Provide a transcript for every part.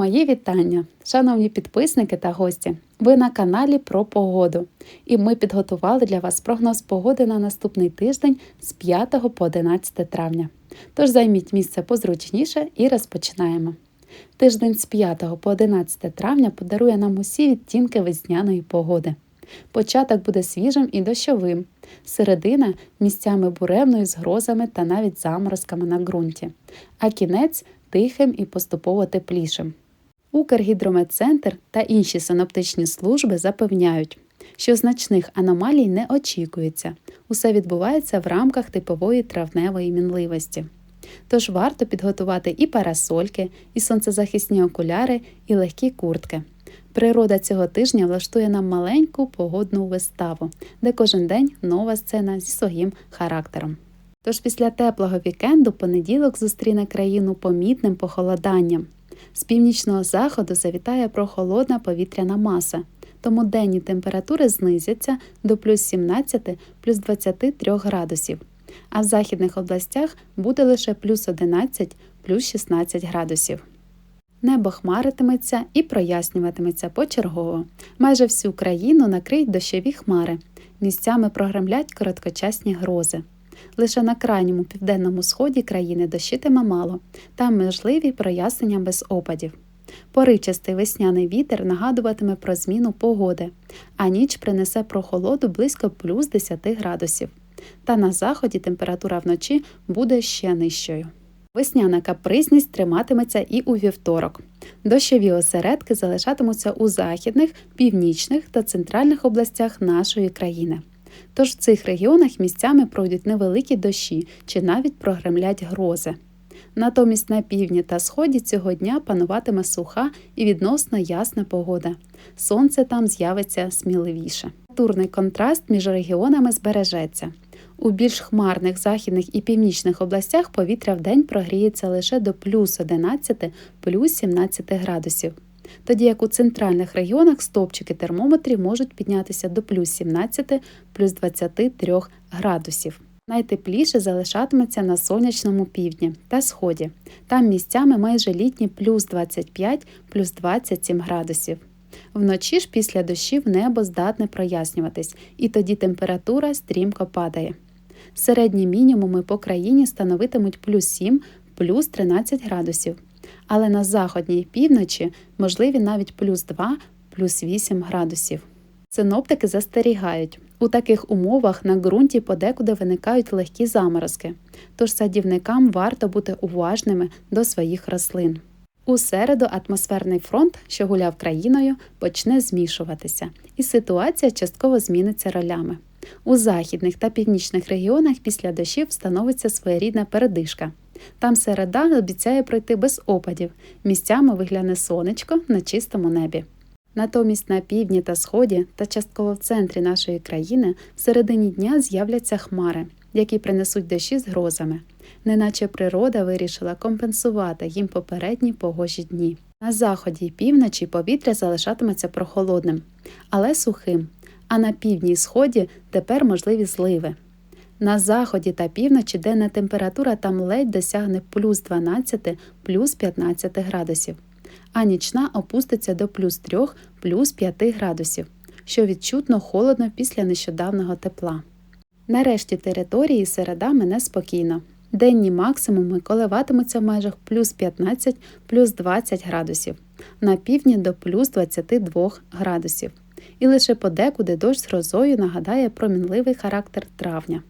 Мої вітання, шановні підписники та гості. Ви на каналі про погоду, і ми підготували для вас прогноз погоди на наступний тиждень з 5 по 11 травня. Тож займіть місце позручніше і розпочинаємо. Тиждень з 5 по 11 травня подарує нам усі відтінки весняної погоди. Початок буде свіжим і дощовим, середина місцями буремною з грозами та навіть заморозками на ґрунті, а кінець тихим і поступово теплішим. Укргідрометцентр та інші синоптичні служби запевняють, що значних аномалій не очікується. Усе відбувається в рамках типової травневої мінливості. Тож варто підготувати і парасольки, і сонцезахисні окуляри, і легкі куртки. Природа цього тижня влаштує нам маленьку погодну виставу, де кожен день нова сцена зі своїм характером. Тож після теплого вікенду понеділок зустріне країну помітним похолоданням. З північного заходу завітає прохолодна повітряна маса, тому денні температури знизяться до плюс 17 плюс 23 градусів, а в західних областях буде лише плюс 11 плюс 16 градусів. Небо хмаритиметься і прояснюватиметься почергово. Майже всю країну накриють дощові хмари, місцями прогремлять короткочасні грози. Лише на крайньому південному сході країни дощитиме мало, там можливі прояснення без опадів. Поривчастий весняний вітер нагадуватиме про зміну погоди, а ніч принесе прохолоду близько плюс 10 градусів. Та на заході температура вночі буде ще нижчою. Весняна капризність триматиметься і у вівторок. Дощові осередки залишатимуться у західних, північних та центральних областях нашої країни. Тож в цих регіонах місцями пройдуть невеликі дощі чи навіть прогремлять грози. Натомість на півдні та сході цього дня пануватиме суха і відносно ясна погода. Сонце там з'явиться сміливіше. Турний контраст між регіонами збережеться. У більш хмарних західних і північних областях повітря в день прогріється лише до плюс 11 плюс 17 градусів тоді як у центральних регіонах стовпчики термометрів можуть піднятися до плюс 17 плюс 23 градусів. Найтепліше залишатиметься на сонячному півдні та сході. Там місцями майже літні плюс 25 плюс 27 градусів. Вночі ж після дощів небо здатне прояснюватись, і тоді температура стрімко падає. Середні мінімуми по країні становитимуть плюс 7 плюс 13 градусів але на заходній півночі можливі навіть плюс 2, плюс 8 градусів. Синоптики застерігають, у таких умовах на ґрунті подекуди виникають легкі заморозки, тож садівникам варто бути уважними до своїх рослин. У середу атмосферний фронт, що гуляв країною, почне змішуватися, і ситуація частково зміниться ролями. У західних та північних регіонах після дощів встановиться своєрідна передишка, там середа обіцяє пройти без опадів, місцями вигляне сонечко на чистому небі. Натомість на півдні та сході та частково в центрі нашої країни в середині дня з'являться хмари, які принесуть дощі з грозами, неначе природа вирішила компенсувати їм попередні погожі дні. На заході й півночі повітря залишатиметься прохолодним, але сухим, а на півдні й сході тепер можливі зливи. На заході та півночі денна температура там ледь досягне плюс 12 плюс 15 градусів, а нічна опуститься до плюс 3 плюс 5 градусів, що відчутно холодно після нещодавнього тепла. Нарешті території середа мене спокійно. Денні максимуми коливатимуться в межах плюс 15 плюс 20 градусів, на півдні до плюс 22 градусів. І лише подекуди дощ з грозою нагадає про мінливий характер травня.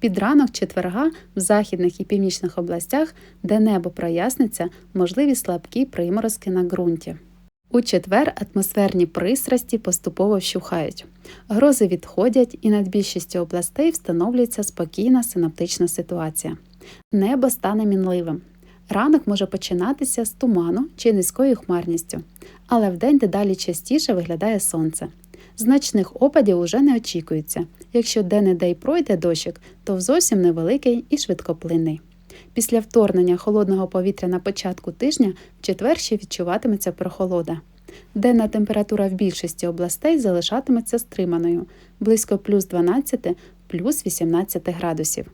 Під ранок четверга в західних і північних областях, де небо проясниться, можливі слабкі приморозки на ґрунті. У четвер атмосферні пристрасті поступово вщухають. Грози відходять і над більшістю областей встановлюється спокійна синоптична ситуація. Небо стане мінливим. Ранок може починатися з туману чи низькою хмарністю, але вдень дедалі частіше виглядає сонце. Значних опадів уже не очікується. Якщо де-не-де й пройде дощик, то зовсім невеликий і швидкоплинний. Після вторгнення холодного повітря на початку тижня в четвер ще відчуватиметься прохолода. Денна температура в більшості областей залишатиметься стриманою близько плюс 12 плюс 18 градусів.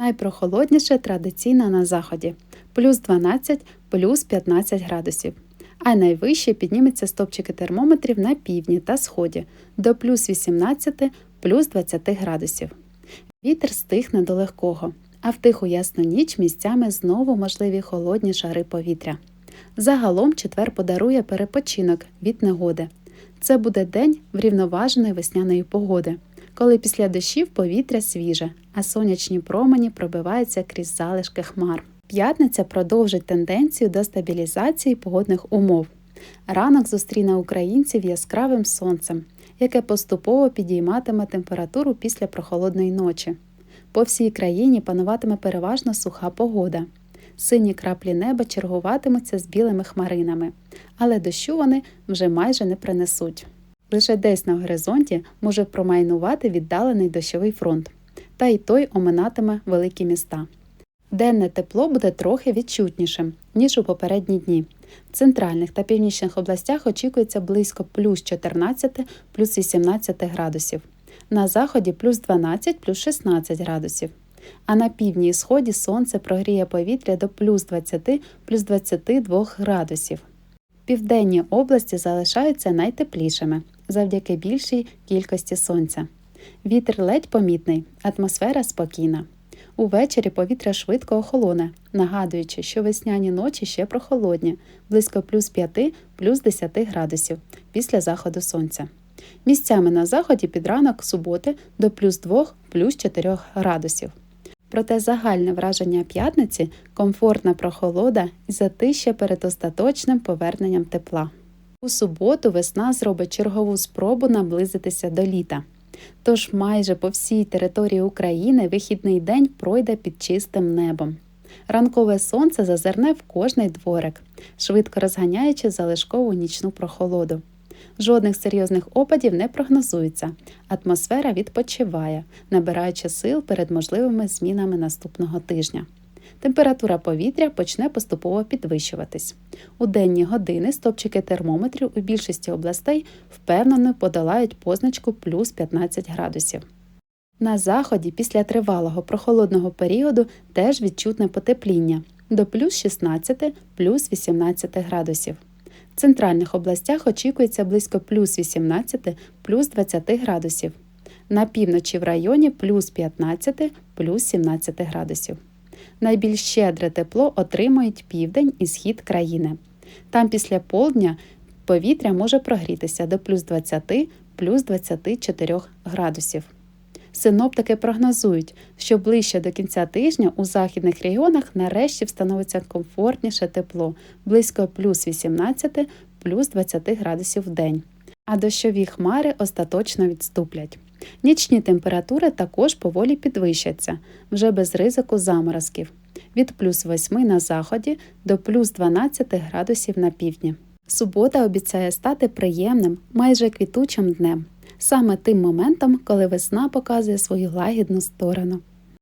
Найпрохолодніше традиційно на заході плюс 12 плюс 15 градусів а найвище підніметься стопчики термометрів на півдні та сході до плюс 18 плюс 20 градусів. Вітер стихне до легкого, а в тиху ясну ніч місцями знову можливі холодні шари повітря. Загалом четвер подарує перепочинок від негоди. Це буде день врівноваженої весняної погоди, коли після дощів повітря свіже, а сонячні промені пробиваються крізь залишки хмар. П'ятниця продовжить тенденцію до стабілізації погодних умов. Ранок зустріне українців яскравим сонцем, яке поступово підійматиме температуру після прохолодної ночі. По всій країні пануватиме переважно суха погода. Сині краплі неба чергуватимуться з білими хмаринами, але дощу вони вже майже не принесуть. Лише десь на горизонті може промайнувати віддалений дощовий фронт, та й той оминатиме великі міста. Денне тепло буде трохи відчутнішим, ніж у попередні дні. В центральних та північних областях очікується близько плюс 14 плюс 18 градусів, на заході плюс 12 плюс 16 градусів. А на півдні і сході сонце прогріє повітря до плюс 20 плюс 22 градусів. Південні області залишаються найтеплішими завдяки більшій кількості сонця. Вітер ледь помітний, атмосфера спокійна. Увечері повітря швидко охолоне, нагадуючи, що весняні ночі ще прохолодні, близько плюс 5 плюс 10 градусів після заходу сонця. Місцями на заході під ранок суботи до плюс 2 плюс 4 градусів. Проте загальне враження п'ятниці комфортна прохолода і затища перед остаточним поверненням тепла. У суботу весна зробить чергову спробу наблизитися до літа. Тож майже по всій території України вихідний день пройде під чистим небом. Ранкове сонце зазирне в кожний дворик, швидко розганяючи залишкову нічну прохолоду. Жодних серйозних опадів не прогнозується, атмосфера відпочиває, набираючи сил перед можливими змінами наступного тижня. Температура повітря почне поступово підвищуватись. У денні години стопчики термометрів у більшості областей впевнено подолають позначку плюс 15 градусів. На заході після тривалого прохолодного періоду теж відчутне потепління до плюс 16 плюс 18 градусів. В центральних областях очікується близько плюс 18 плюс 20 градусів. На півночі в районі плюс 15 плюс 17 градусів. Найбільш щедре тепло отримують південь і схід країни. Там після полдня повітря може прогрітися до плюс 20 плюс 24 градусів. Синоптики прогнозують, що ближче до кінця тижня у західних регіонах нарешті встановиться комфортніше тепло близько плюс 18 плюс 20 градусів в день, а дощові хмари остаточно відступлять. Нічні температури також поволі підвищаться, вже без ризику заморозків від плюс 8 на заході до плюс 12 градусів на півдні. Субота обіцяє стати приємним, майже квітучим днем, саме тим моментом, коли весна показує свою лагідну сторону.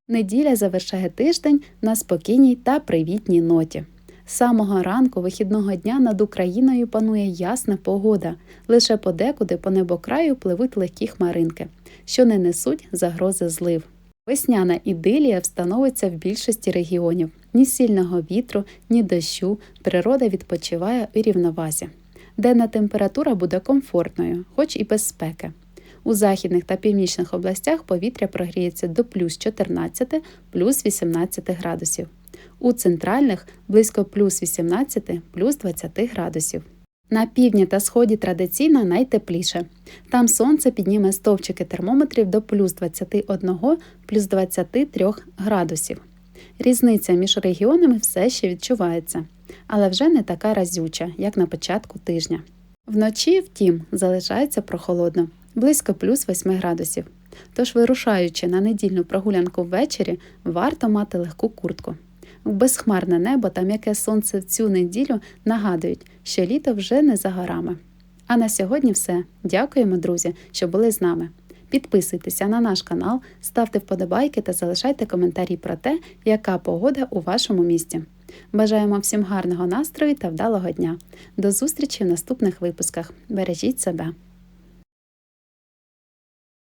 Неділя завершає тиждень на спокійній та привітній ноті. З самого ранку вихідного дня над Україною панує ясна погода, лише подекуди по небокраю пливуть легкі хмаринки, що не несуть загрози злив. Весняна ідилія встановиться в більшості регіонів. Ні сильного вітру, ні дощу, природа відпочиває у рівновазі. Денна температура буде комфортною, хоч і без спеки. У західних та північних областях повітря прогріється до плюс 14 плюс 18 градусів. У центральних близько плюс 18 плюс 20 градусів. На півдні та сході традиційно найтепліше. Там сонце підніме стовпчики термометрів до плюс 21 плюс 23 градусів. Різниця між регіонами все ще відчувається, але вже не така разюча, як на початку тижня. Вночі, втім, залишається прохолодно, близько плюс 8 градусів. Тож, вирушаючи на недільну прогулянку ввечері, варто мати легку куртку. Безхмарне небо та м'яке сонце в цю неділю нагадують, що літо вже не за горами. А на сьогодні все. Дякуємо, друзі, що були з нами. Підписуйтеся на наш канал, ставте вподобайки та залишайте коментарі про те, яка погода у вашому місті. Бажаємо всім гарного настрою та вдалого дня. До зустрічі в наступних випусках. Бережіть себе!